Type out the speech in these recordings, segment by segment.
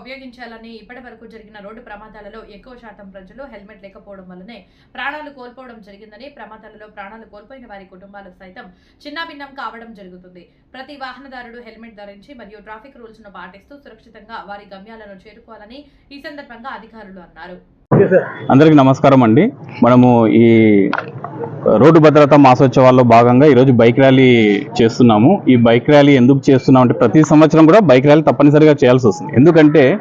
ఉపయోగించాలని ఇప్పటి వరకు జరిగిన రోడ్డు ప్రమాదాలలో ఎక్కువ శాతం ప్రజలు హెల్మెట్ లేకపోవడం వల్లనే ప్రాణాలు కోల్పోవడం జరిగిందని ప్రమాదాలలో ప్రాణాలు కోల్పోయిన వారి కుటుంబాలు సైతం చిన్నాభిన్నం కావడం జరుగుతుంది. ప్రతి వాహనదారుడు హెల్మెట్ ధరించి మరియు ట్రాఫిక్ రూల్స్ను పాటిస్తూ సురక్షితంగా వారి గమ్యాలను చేరుకోవాలని ఈ సందర్భంగా అధికారులు అన్నారు. అందరికీ నమస్కారం అండి. మనము ఈ రోడ్డు భద్రతా మాసోత్సవాల్లో భాగంగా ఈరోజు బైక్ ర్యాలీ చేస్తున్నాము. ఈ బైక్ ర్యాలీ ఎందుకు చేస్తున్నాం అంటే ప్రతి సంవత్సరం కూడా బైక్ ర్యాలీ తప్పనిసరిగా చేయాల్సి వస్తుంది. ఎందుకంటే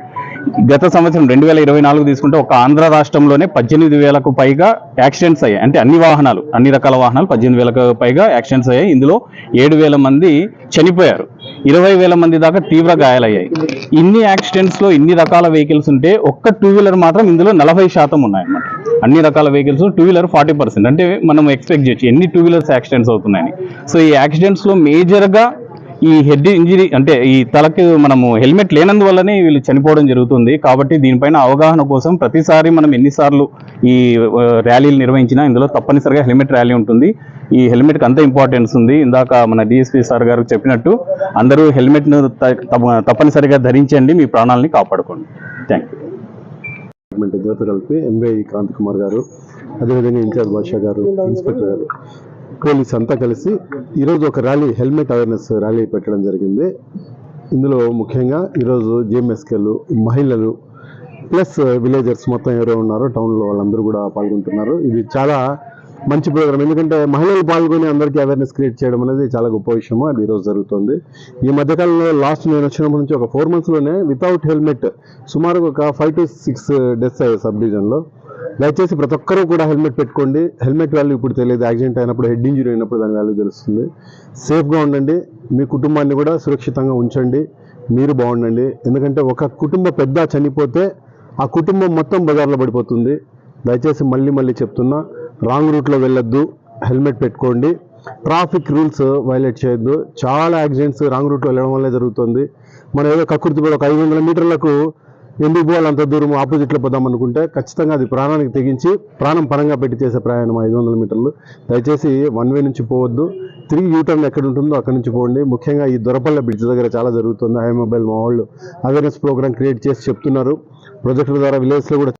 గత సంవత్సరం రెండు వేల ఇరవై నాలుగు తీసుకుంటే ఒక ఆంధ్ర రాష్ట్రంలోనే పద్దెనిమిది వేలకు పైగా యాక్సిడెంట్స్ అయ్యాయి. అంటే అన్ని వాహనాలు అన్ని రకాల వాహనాలు పద్దెనిమిది వేలకు పైగా యాక్సిడెంట్స్ అయ్యాయి. ఇందులో ఏడు వేల మంది చనిపోయారు. ఇరవై వేల మంది దాకా తీవ్ర గాయాలయ్యాయి. ఇన్ని యాక్సిడెంట్స్లో ఇన్ని రకాల వెహికల్స్ ఉంటే ఒక్క టూ వీలర్ మాత్రం ఇందులో నలభై శాతం ఉన్నాయన్నమాట. అన్ని రకాల vehicles two wheeler forty percent అంటే మనం ఎక్స్పెక్ట్ చేయొచ్చు ఎన్ని టూ వీలర్స్ యాక్సిడెంట్స్ అవుతున్నాయని. సో ఈ యాక్సిడెంట్స్లో మేజర్గా మేజర్గా ఈ హెడ్ ఇంజరీ అంటే ఈ తలకి మనము హెల్మెట్ లేనందువల్లనే వీళ్ళు చనిపోవడం జరుగుతుంది. కాబట్టి దీనిపైన అవగాహన కోసం ప్రతిసారి మనం ఎన్నిసార్లు ఈ ర్యాలీలు నిర్వహించినా ఇందులో తప్పనిసరిగా హెల్మెట్ ర్యాలీ ఉంటుంది. ఈ హెల్మెట్కి అంత ఇంపార్టెన్స్ ఉంది. ఇందాక మన డిఎస్పీ సార్ గారు చెప్పినట్టు అందరూ హెల్మెట్ను తప్ప- తప్పనిసరిగా ధరించండి మీ ప్రాణాలని కాపాడుకోండి. థ్యాంక్ యూ డిపార్ట్మెంట్ ఇద్దరితో కలిపి ఎంవై క్రాంతి కుమార్ గారు అదేవిధంగా ఇన్ఛార్జ్ బాషా గారు ఇన్స్పెక్టర్ గారు పోలీస్ అంతా కలిసి ఈరోజు ఒక ర్యాలీ హెల్మెట్ అవేర్నెస్ ర్యాలీ పెట్టడం జరిగింది. ఇందులో ముఖ్యంగా ఈరోజు జేఎంఎస్కేలు మహిళలు ప్లస్ విలేజర్స్ మొత్తం ఎవరో ఉన్నారో టౌన్లో వాళ్ళందరూ కూడా పాల్గొంటున్నారు. ఇది చాలా మంచి ప్రోగ్రామ్ ఎందుకంటే మహిళలు పాల్గొని అందరికీ అవేర్నెస్ క్రియేట్ చేయడం అనేది చాలా గొప్ప విషయము. అది ఈరోజు జరుగుతుంది. ఈ మధ్యకాలంలో లాస్ట్ నేను వచ్చినప్పటి నుంచి ఒక ఫోర్ మంత్స్లోనే వితౌట్ హెల్మెట్ సుమారు ఒక ఫైవ్ టు సిక్స్ డెత్స్ అయ్యాయి సబ్ డివిజన్లో దయచేసి ప్రతి ఒక్కరూ కూడా హెల్మెట్ పెట్టుకోండి. హెల్మెట్ వాల్యూ ఇప్పుడు తెలియదు. యాక్సిడెంట్ అయినప్పుడు హెడ్ ఇంజురీ అయినప్పుడు దాని వాల్యూ తెలుస్తుంది. సేఫ్గా ఉండండి. మీ కుటుంబాన్ని కూడా సురక్షితంగా ఉంచండి. మీరు బాగుండండి. ఎందుకంటే ఒక కుటుంబ పెద్ద చనిపోతే ఆ కుటుంబం మొత్తం బజార్లో పడిపోతుంది. దయచేసి మళ్ళీ మళ్ళీ చెప్తున్నా రాంగ్ రూట్లో వెళ్ళొద్దు హెల్మెట్ పెట్టుకోండి. ట్రాఫిక్ రూల్స్ వైలేట్ చేయొద్దు. చాలా యాక్సిడెంట్స్ రాంగ్ రూట్లో వెళ్ళడం వల్లే జరుగుతుంది. మనం ఏదో కక్కుర్తి ఒక ఐదు వందల మీటర్లకు ఎందుకు పోవాలి అంత దూరం ఆపోజిట్లో పోదాం అనుకుంటే ఖచ్చితంగా అది ప్రాణానికి తెగించి ప్రాణం పరంగా పెట్టి చేసే ప్రయాణం ఐదు వందల మీటర్లు. దయచేసి వన్ వే నుంచి పోవద్దు. తిరిగి యూటర్న్ ఎక్కడ ఉంటుందో అక్కడ నుంచి పోండి. ముఖ్యంగా ఈ దొరపల్ల బ్రిడ్జ్ దగ్గర చాలా జరుగుతుంది. ఐ మొబైల్ మా వాళ్ళు అవేర్నెస్ ప్రోగ్రామ్ క్రియేట్ చేసి చెప్తున్నారు. ప్రొజెక్టుల ద్వారా విలేజ్లో కూడా